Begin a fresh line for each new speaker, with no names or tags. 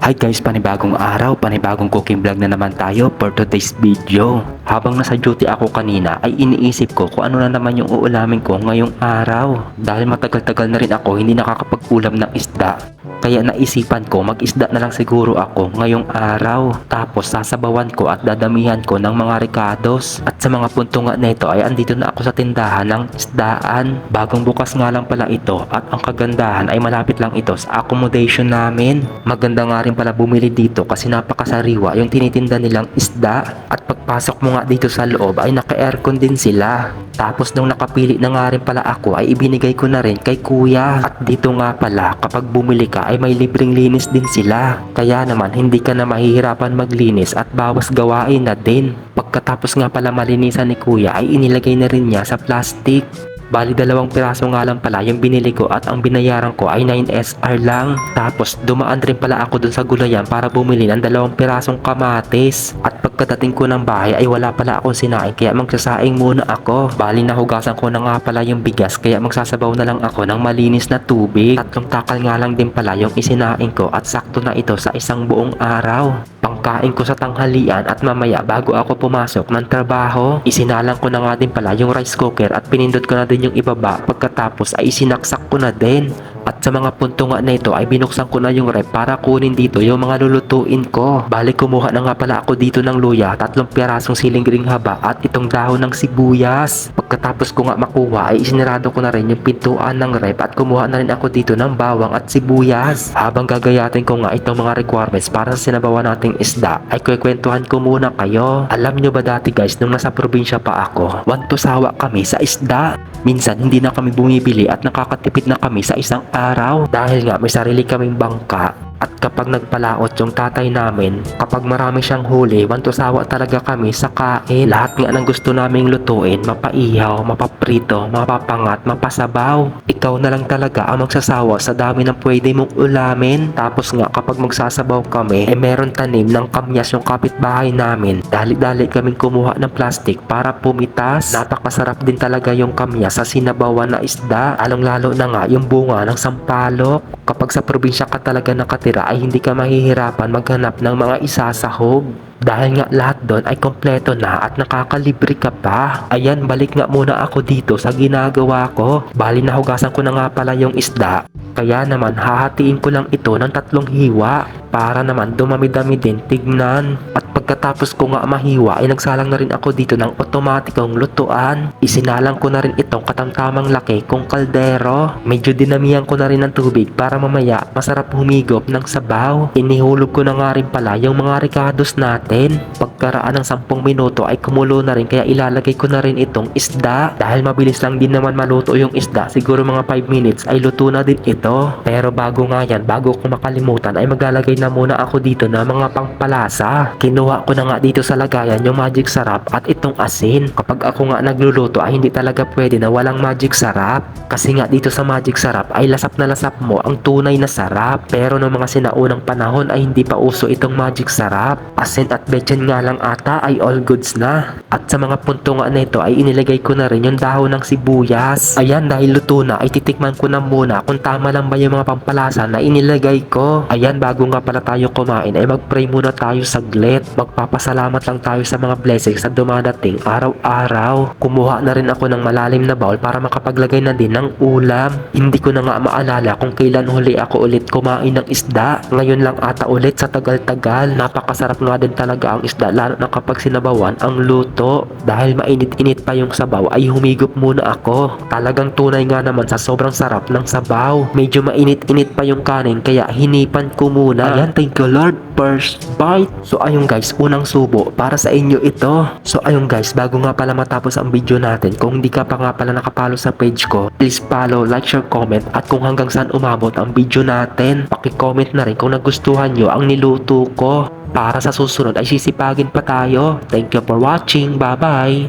Hi guys, panibagong araw, panibagong cooking vlog na naman tayo for today's video. Habang nasa duty ako kanina ay iniisip ko kung ano na naman yung uulamin ko ngayong araw. Dahil matagal-tagal na rin ako hindi nakakapag-ulam ng isda. Kaya naisipan ko mag-isda na lang siguro ako ngayong araw. Tapos sasabawan ko at dadamihan ko ng mga ricados. At sa mga punto nga nito ay andito na ako sa tindahan ng isdaan. Bagong bukas nga lang pala ito at ang kagandahan ay malapit lang ito sa accommodation namin. Maganda nga rin pala bumili dito kasi napakasariwa yung tinitinda nilang isda. At pagpasok mo nga dito sa loob ay naka-aircon din sila. Tapos nung nakapili na nga rin pala ako ay ibinigay ko na rin kay kuya. At dito nga pala kapag bumili ka ay may libreng linis din sila. Kaya naman hindi ka na mahihirapan maglinis at bawas gawain na din. Pagkatapos nga pala malinisan ni kuya ay inilagay na rin niya sa plastic. Bali dalawang piraso nga lang pala yung binili ko at ang binayaran ko ay 9SR lang. Tapos dumaan rin pala ako dun sa gulayan para bumili ng dalawang pirasong kamatis. At pagkadating ko ng bahay ay wala pala akong sinaing kaya magsasaing muna ako. Bali nahugasan ko na nga pala yung bigas kaya magsasabaw na lang ako ng malinis na tubig. Tatlong takal nga lang din pala yung isinaing ko at sakto na ito sa isang buong araw. Pangkain ko sa tanghalian at mamaya bago ako pumasok ng trabaho, isinalang ko na nga din pala yung rice cooker at pinindot ko na din yung ibaba pagkatapos ay isinaksak ko na din. At sa mga punto nga na ito ay binuksan ko na yung rep para kunin dito yung mga lulutuin ko. Bali kumuha na nga pala ako dito ng luya, tatlong pirasong silingring haba at itong dahon ng sibuyas. Pagkatapos ko nga makuha ay isinarado ko na rin yung pintuan ng rep at kumuha na rin ako dito ng bawang at sibuyas. Habang gagayatin ko nga itong mga requirements para sa sinabawan nating isda ay kwekwentuhan ko muna kayo. Alam nyo ba dati guys nung nasa probinsya pa ako, wantusawa kami sa isda. Minsan hindi na kami bumibili at nakakatipid na kami sa isang araw. Dahil nga may sarili kaming bangka at kapag nagpalaot yung tatay namin, kapag marami siyang huli, wantusawa talaga kami sa kain. Lahat nga ng gusto naming lutuin, mapaihaw, mapaprito, mapapangat, mapasabaw. Ikaw na lang talaga ang magsasawa sa dami ng pwede mong ulamin. Tapos nga kapag magsasabaw kami, eh meron tanim ng kamyas yung kapitbahay namin. Dali-dali kaming kumuha ng plastic para pumitas. Napakasarap din talaga yung kamyas sa sinabawan na isda. Along-lalo na nga yung bunga ng sampalok. Kapag sa probinsya ka talaga nakatira ay hindi ka mahihirapan maghanap ng mga isasahog. Dahil nga lahat doon ay kompleto na at nakakalibre ka pa. Ayan, balik nga muna ako dito sa ginagawa ko. Bali nahugasan ko na nga pala yung isda. Kaya naman hahatiin ko lang ito ng tatlong hiwa para naman dumami-dami din tignan. At pagkatapos ko nga mahiwa ay nagsalang na rin ako dito ng otomatikong lutuan. Isinalang ko na rin itong katamtamang laki kong kaldero. Medyo dinamihan ko na rin ng tubig para mamaya masarap humigop ng sabaw. Inihulog ko na nga rin pala yung mga ricados natin. Pagkaraan ng 10 minuto ay kumulo na rin kaya ilalagay ko na rin itong isda. Dahil mabilis lang din naman maluto yung isda, siguro mga 5 minutes ay luto na din ito. Pero bago nga yan, bago ko makalimutan ay maglalagay na muna ako dito ng mga pangpalasa. Kinuha ko na nga dito sa lagayan yung magic sarap at itong asin. Kapag ako nga nagluluto ay hindi talaga pwede na walang magic sarap. Kasi nga dito sa magic sarap ay lasap na lasap mo ang tunay na sarap. Pero noong mga sinaunang panahon ay hindi pa uso itong magic sarap. Asin at betchin nga lang ata ay all goods na. At sa mga punto nga na ito ay inilagay ko na rin yung dahon ng sibuyas. Ayan dahil luto na ay titikman ko na muna kung tama lang ba yung mga pampalasa na inilagay ko. Ayan bago nga pala tayo kumain ay mag-pray muna tayo saglit. Magpapasalamat lang tayo sa mga blessings na dumadating araw-araw. Kumuha na rin ako ng malalim na bowl para makapaglagay na din ng ulam. Hindi ko na nga maalala kung kailan huli ako ulit kumain ng isda. Ngayon lang ata ulit sa tagal-tagal. Napakasarap nga din talaga ang isda lalo na kapag sinabawan ang luto. Dahil mainit-init pa yung sabaw ay humigop muna ako. Talagang tunay nga naman sa sobrang sarap ng sabaw. Medyo mainit-init pa yung kanin kaya hinipan ko muna. Ayan, thank you Lord. First bite. So ayun guys, unang subo para sa inyo ito. So ayun guys, bago nga pala matapos ang video natin, kung hindi ka pa nga pala nakapalo sa page ko, please follow, like, share, comment at kung hanggang saan umabot ang video natin, paki-comment na rin kung nagustuhan nyo ang niluto ko. Para sa susunod ay sisipagin pa tayo. Thank you for watching. Bye-bye!